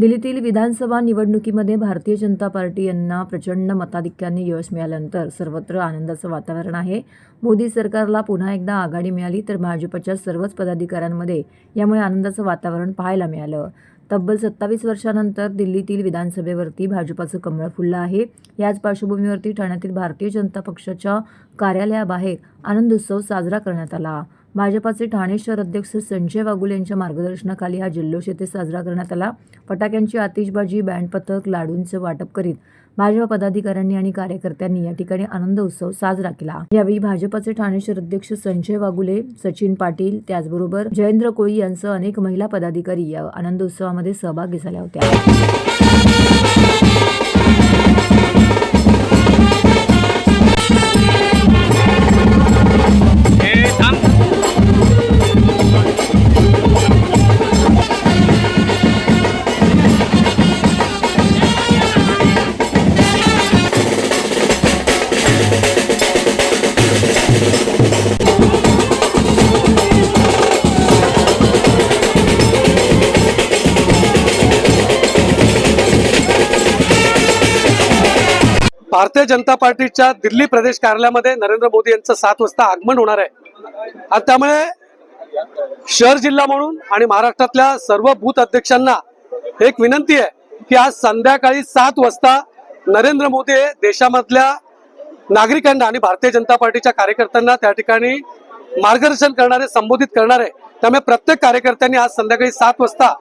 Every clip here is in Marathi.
दिल्लीतील विधानसभा निवडणुकीमध्ये भारतीय जनता पार्टी यांना प्रचंड मताधिक्याने यश मिळाल्यानंतर सर्वत्र आनंदाचं वातावरण आहे. मोदी सरकारला पुन्हा एकदा आघाडी मिळाली तर भाजपच्या सर्वच पदाधिकाऱ्यांमध्ये यामुळे आनंदाचं वातावरण पाहायला मिळालं. तब्बल सत्तावीस वर्षानंतर दिल्लीतील विधानसभेवरती भाजपाचं कमळ फुललं आहे. याच पार्श्वभूमीवरती ठाण्यातील भारतीय जनता पक्षाच्या कार्यालयाबाहेर आनंदोत्सव साजरा करण्यात आला. भाजपाचे ठाणे शहर अध्यक्ष संजय वागुले यांच्या मार्गदर्शनाखाली हा जल्लोष येथे साजरा करण्यात आला. फटाक्यांची आतिषबाजी बँड पथक लाडूंचं वाटप करीत भाजपा पदाधिकाऱ्यांनी आणि कार्यकर्त्यांनी या ठिकाणी आनंद उत्सव साजरा केला. यावेळी भाजपाचे ठाणे शहर अध्यक्ष संजय वागुले सचिन पाटील त्याचबरोबर जयेंद्र कोळी यांसह अनेक महिला पदाधिकारी या आनंद उत्सवामध्ये सहभागी झाल्या होत्या. भारतीय जनता पार्टीच्या दिल्ली प्रदेश कार्यालयामध्ये नरेंद्र मोदी यांचं सात वाजता आगमन होणार आहे. आणि त्यामुळे शहर जिल्हा म्हणून आणि महाराष्ट्रातल्या सर्व बूथ अध्यक्षांना एक विनंती आहे की आज संध्याकाळी सात वाजता नरेंद्र मोदी हे देशामधल्या नागरिकांना आणि भारतीय जनता पार्टीच्या कार्यकर्त्यांना त्या ठिकाणी मार्गदर्शन करणारे संबोधित करणारे त्यामुळे प्रत्येक कार्यकर्त्यांनी आज संध्याकाळी सात वाजता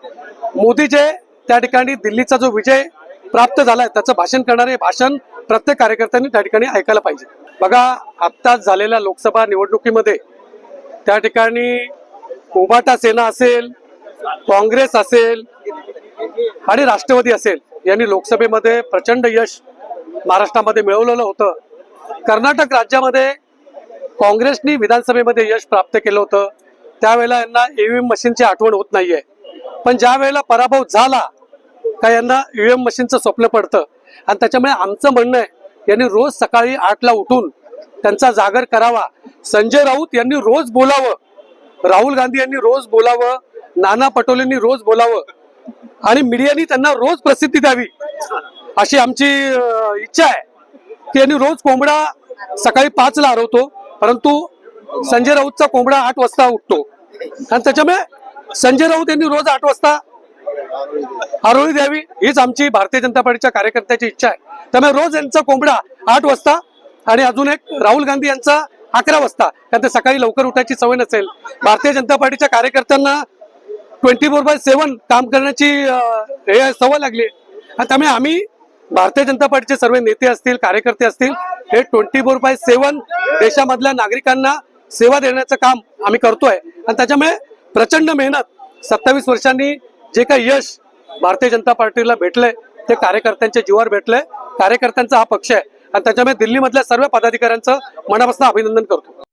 मोदी जे त्या ठिकाणी दिल्लीचा जो विजय प्राप्त झालाय त्याचं भाषण करणारे भाषण प्रत्येक कार्यकर्त्यांनी त्या ठिकाणी ऐकायला पाहिजे. बघा आत्ताच झालेल्या लोकसभा निवडणुकीमध्ये त्या ठिकाणी उबाटा सेना असेल काँग्रेस असेल आणि राष्ट्रवादी असेल यांनी लोकसभेमध्ये प्रचंड यश महाराष्ट्रामध्ये मिळवलेलं होतं. कर्नाटक राज्यामध्ये काँग्रेसनी विधानसभेमध्ये यश प्राप्त केलं होतं. त्यावेळेला यांना ईव्हीएम मशीनची आठवण होत नाहीये. पण ज्या वेळेला पराभव झाला का यांना ईव्हीएम मशीनचं स्वप्न पडतं. आणि त्याच्यामुळे आमचं म्हणणं आहे यांनी रोज सकाळी आठला उठून त्यांचा जागर करावा. संजय राऊत यांनी रोज बोलावं. राहुल गांधी यांनी रोज बोलावं. नाना पटोलेंनी रोज बोलावं. आणि मीडियानी त्यांना रोज प्रसिद्धी द्यावी अशी आमची इच्छा आहे. की यांनी रोज कोंबडा सकाळी पाचला हरवतो परंतु संजय राऊतचा कोंबडा आठ वाजता उठतो. आणि त्याच्यामुळे संजय राऊत यांनी रोज आठ वाजता आरोळी द्यावी हीच आमची भारतीय जनता पार्टीच्या कार्यकर्त्याची इच्छा आहे. त्यामुळे रोज यांचा कोंबडा आठ वाजता आणि अजून एक राहुल गांधी यांचा अकरा वाजता. कारण ते सकाळी लवकर उठायची सवय नसेल. भारतीय जनता पार्टीच्या कार्यकर्त्यांना ट्वेंटी फोर बाय सेव्हन काम करण्याची हे सवय लागली आणि त्यामुळे आम्ही भारतीय जनता पार्टीचे सर्व नेते असतील कार्यकर्ते असतील हे ट्वेंटी फोर बाय सेव्हन देशामधल्या नागरिकांना सेवा देण्याचं काम आम्ही करतोय. आणि त्याच्यामुळे प्रचंड मेहनत सत्तावीस वर्षांनी जे काही यश भारतीय जनता पार्टीला भेटलंय ते कार्यकर्त्यांच्या जीवावर भेटलंय. कार्यकर्त्यांचा हा पक्ष आहे. आणि त्याच्यामुळे दिल्लीमधल्या सर्व पदाधिकाऱ्यांचं मनापासून अभिनंदन करतो.